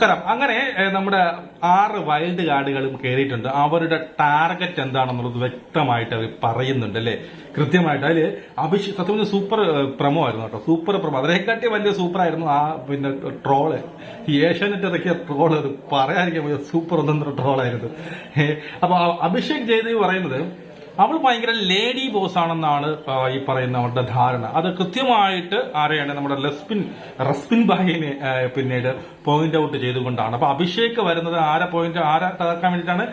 നമസ്കാരം അങ്ങനെ നമ്മുടെ ആറ് വൈൽഡ് കാർഡുകളും കയറിയിട്ടുണ്ട് അവരുടെ ടാർഗറ്റ് എന്താണെന്നുള്ളത് വ്യക്തമായിട്ട് അവർ പറയുന്നുണ്ട് അല്ലേ? കൃത്യമായിട്ട്. അതിൽ അഭിഷേക് സത്യം സൂപ്പർ പ്രമോ ആയിരുന്നു കേട്ടോ. Super promo. അതിനെക്കാട്ടി വലിയ സൂപ്പർ ആയിരുന്നു ആ പിന്നെ ട്രോൾ. ഈ ഏഷ്യാനെറ്റ് ഇറക്കിയ ട്രോൾ അത് പറയാതിരിക്കാൻ സൂപ്പർ ഒന്നും ട്രോളായിരുന്നു. ഏഹ്, അപ്പൊ അഭിഷേക് ജയദേവ് പറയുന്നത് അവൾ ഭയങ്കര ലേഡി ബോസ് ആണെന്നാണ് ഈ പറയുന്ന അവരുടെ ധാരണ. അത് കൃത്യമായിട്ട് ആരെയാണ് നമ്മുടെ ലസ്പിൻ റസ്പിൻ ബായിനെ പിന്നീട് പോയിന്റ് ഔട്ട് ചെയ്തുകൊണ്ടാണ്. അപ്പൊ അഭിഷേക് വരുന്നത് ആരെ പോയിന്റ് ആരെ തകർക്കാൻ വേണ്ടിയിട്ടാണ്?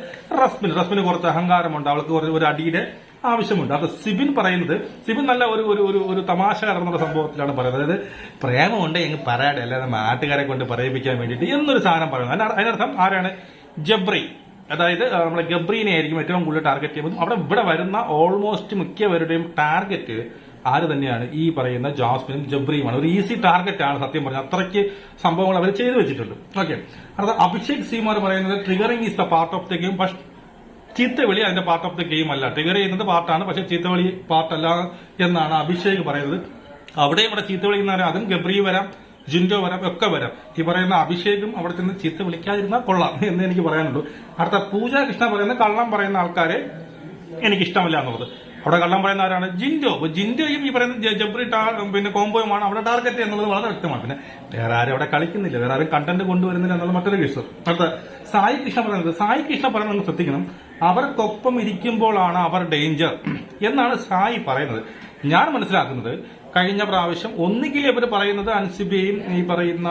റസ്പിൻ റസ്പിന് കുറച്ച് അഹങ്കാരമുണ്ട്. അവൾക്ക് കുറച്ച് ഒരു അടിയുടെ ആവശ്യമുണ്ട്. അപ്പൊ സിബിൻ പറയുന്നത് സിബിൻ നല്ല ഒരു ഒരു ഒരു ഒരു തമാശ കടന്നുള്ള സംഭവത്തിലാണ് പറയുന്നത്. അതായത് പ്രേമമുണ്ട് എങ്കിൽ പറയാടെ അല്ലാതെ നാട്ടുകാരെ കൊണ്ട് പറയിപ്പിക്കാൻ വേണ്ടിയിട്ട് എന്നൊരു സാധനം പറയുന്നത്. അതിന- അതിനർത്ഥം ആരാണ്? ജബ്രി. അതായത് നമ്മളെ ഗബ്രീനെ ആയിരിക്കും ഏറ്റവും കൂടുതൽ ടാർഗറ്റ് ചെയ്യുന്നത്. അവിടെ ഇവിടെ വരുന്ന ഓൾമോസ്റ്റ് മിക്കവരുടെയും ടാർഗറ്റ് ആര് തന്നെയാണ്? ഈ പറയുന്ന ജാസ്മിനും ജബ്രിയുമാണ്. ഒരു ഈസി ടാർഗറ്റ് ആണ് സത്യം പറഞ്ഞത് അത്രയ്ക്ക് സംഭവങ്ങൾ അവർ ചെയ്തു വെച്ചിട്ടുണ്ട്. ഓക്കെ അടുത്ത അഭിഷേക് സീമാർ പറയുന്നത് triggering is the part of the game പക്ഷെ ചീത്തവിളി അതിന്റെ പാർട്ട് ഓഫ് ദ ഗെയിം അല്ല. ട്രിഗർ ചെയ്യുന്നത് പാർട്ടാണ് പക്ഷെ ചീത്തവിളി പാർട്ടല്ല എന്നാണ് അഭിഷേക് പറയുന്നത്. അവിടെ ഇവിടെ ചീത്ത വിളിക്കുന്നവരെ അതും ഗബ്രി വരാം. ജിൻഡോ വരാം ഒക്കെ വരാം. ഈ പറയുന്ന അഭിഷേകും അവിടെ ചെന്ന് ചീത്ത വിളിക്കാതിരുന്നാൽ കൊള്ളാം എന്ന് എനിക്ക് പറയാനുള്ളൂ. അടുത്ത പൂജ കൃഷ്ണ പറയുന്ന കള്ളം പറയുന്ന ആൾക്കാരെ എനിക്ക് ഇഷ്ടമല്ല എന്നുള്ളത്. അവിടെ കള്ളം പറയുന്ന ആരാണ്? ജിൻഡോ. ജിൻഡോയും ഈ പറയുന്ന ജബ്രി പിന്നെ കോംബോയുമാണ് അവിടെ ടാർഗറ്റ് എന്നുള്ളത് വളരെ വ്യക്തമാണ്. പിന്നെ വേറെ ആരും അവിടെ കളിക്കുന്നില്ല. വേറെ ആരും കണ്ടന്റ് കൊണ്ടുവരുന്നില്ല എന്നുള്ള മറ്റൊരു കേസ് അടുത്ത സായി കൃഷ്ണ പറയുന്നത്. സായി കൃഷ്ണ പറയുന്നത് നിങ്ങൾ ശ്രദ്ധിക്കണം. അവർക്കൊപ്പം ഇരിക്കുമ്പോഴാണ് അവർ ഡേഞ്ചർ എന്നാണ് സായി പറയുന്നത്. ഞാൻ മനസ്സിലാക്കുന്നത് കഴിഞ്ഞ പ്രാവശ്യം ഒന്നുകിൽ ഇവർ പറയുന്നത് അൻസിബയും ഈ പറയുന്ന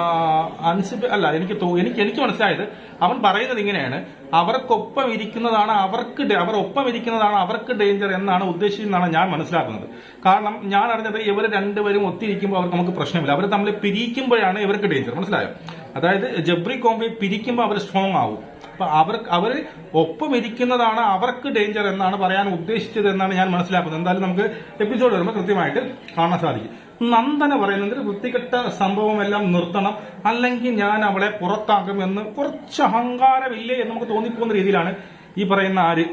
അൻസിബ അല്ല എനിക്ക് എനിക്ക് എനിക്ക് മനസ്സിലായത് അവൻ പറയുന്നത് ഇങ്ങനെയാണ്. അവർക്കൊപ്പം ഇരിക്കുന്നതാണ് അവർക്ക് അവർ ഒപ്പം ഇരിക്കുന്നതാണ് അവർക്ക് ഡേഞ്ചർ എന്നാണ് ഉദ്ദേശിച്ചതെന്നാണ് ഞാൻ മനസ്സിലാക്കുന്നത്. കാരണം ഞാൻ അറിഞ്ഞത് ഇവർ രണ്ടുപേരും ഒത്തിരിക്കുമ്പോൾ അവർക്ക് നമുക്ക് പ്രശ്നമില്ല. അവർ തമ്മിൽ പിരിക്കുമ്പോഴാണ് ഇവർക്ക് ഡേഞ്ചർ. മനസ്സിലായോ? അതായത് ജബ്രി കോംബെ പിരിക്കുമ്പോൾ അവർ സ്ട്രോങ് ആവും. അപ്പൊ അവർ അവർ ഒപ്പം ഇരിക്കുന്നതാണ് അവർക്ക് ഡേഞ്ചർ എന്നാണ് പറയാൻ ഉദ്ദേശിച്ചത് എന്നാണ് ഞാൻ മനസ്സിലാക്കുന്നത്. എന്തായാലും നമുക്ക് എപ്പിസോഡ് വരുമ്പോൾ കൃത്യമായിട്ട് കാണാൻ സാധിക്കും. നന്ദന പറയുന്നത് വൃത്തികെട്ട സംഭവമെല്ലാം നിർത്തണം. അല്ലെങ്കിൽ ഞാൻ അവളെ പുറത്താക്കും എന്ന് കുറച്ച് അഹങ്കാരമില്ലേ എന്ന് നമുക്ക് തോന്നിപ്പോകുന്ന രീതിയിലാണ് ഈ പറയുന്ന ആര്?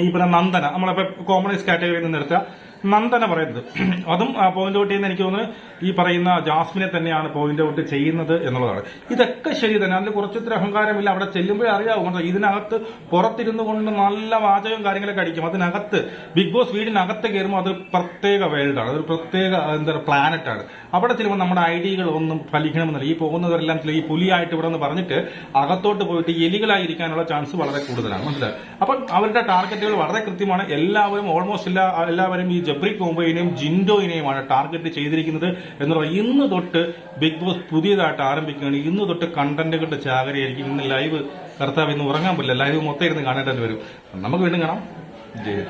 ഈ പറയുന്ന നന്ദന. നമ്മളിപ്പോ കോമണൈസ് കാറ്റഗറിയിൽ നിന്ന് എടുത്ത നന്ദന പറയുന്നത്. അതും പോയിന്റ് ഔട്ട് ചെയ്യുന്ന എനിക്ക് തോന്നുന്നു ഈ പറയുന്ന ജാസ്മിനെ തന്നെയാണ് പോയിന്റ് ഔട്ട് ചെയ്യുന്നത് എന്നുള്ളതാണ്. ഇതൊക്കെ ശരി തന്നെ. അതിൽ കുറച്ചിത്ര അഹങ്കാരമില്ല. അവിടെ ചെല്ലുമ്പോഴേ അറിയാവും. ഇതിനകത്ത് പുറത്തിരുന്നു കൊണ്ട് നല്ല വാചകം കാര്യങ്ങളൊക്കെ അടിക്കും. അതിനകത്ത് ബിഗ് ബോസ് വീടിനകത്ത് കയറുമ്പോൾ അത് പ്രത്യേക വേൾഡാണ് അതൊരു പ്രത്യേക എന്താ പ്ലാനറ്റാണ് അവിടെ ചിലപ്പോൾ നമ്മുടെ ഐഡിയകൾ ഒന്നും ഫലിക്കണമെന്നില്ല. ഈ പോകുന്നവരെല്ലാം ചില ഈ പുലിയായിട്ട് ഇവിടെ നിന്ന് പറഞ്ഞിട്ട് അകത്തോട്ട് പോയിട്ട് എലികളായിരിക്കാനുള്ള ചാൻസ് വളരെ കൂടുതലാണ്. മനസ്സിലായി? അപ്പം അവരുടെ ടാർഗറ്റുകൾ വളരെ കൃത്യമാണ്. എല്ലാവരും ഓൾമോസ്റ്റ് എല്ലാ എല്ലാവരും ഈ ജബ്രി കോംബോയിനെയും ജിൻഡോയിനെയുമാണ് ടാർഗറ്റ് ചെയ്തിരിക്കുന്നത് എന്നുള്ള ഇന്ന് തൊട്ട് ബിഗ് ബോസ് പുതിയതായിട്ട് ആരംഭിക്കുകയാണ്. ഇന്ന് തൊട്ട് കണ്ടന്റുകളുടെ ചാകരയായിരിക്കും ഇന്ന് ലൈവ് കർത്താവ് ഇന്ന് ഉറങ്ങാൻ പറ്റില്ല. ലൈവ് മൊത്തം ഇരുന്ന് കാണേണ്ടത് വരും. നമുക്ക് വീണ്ടും കാണാം. ജയ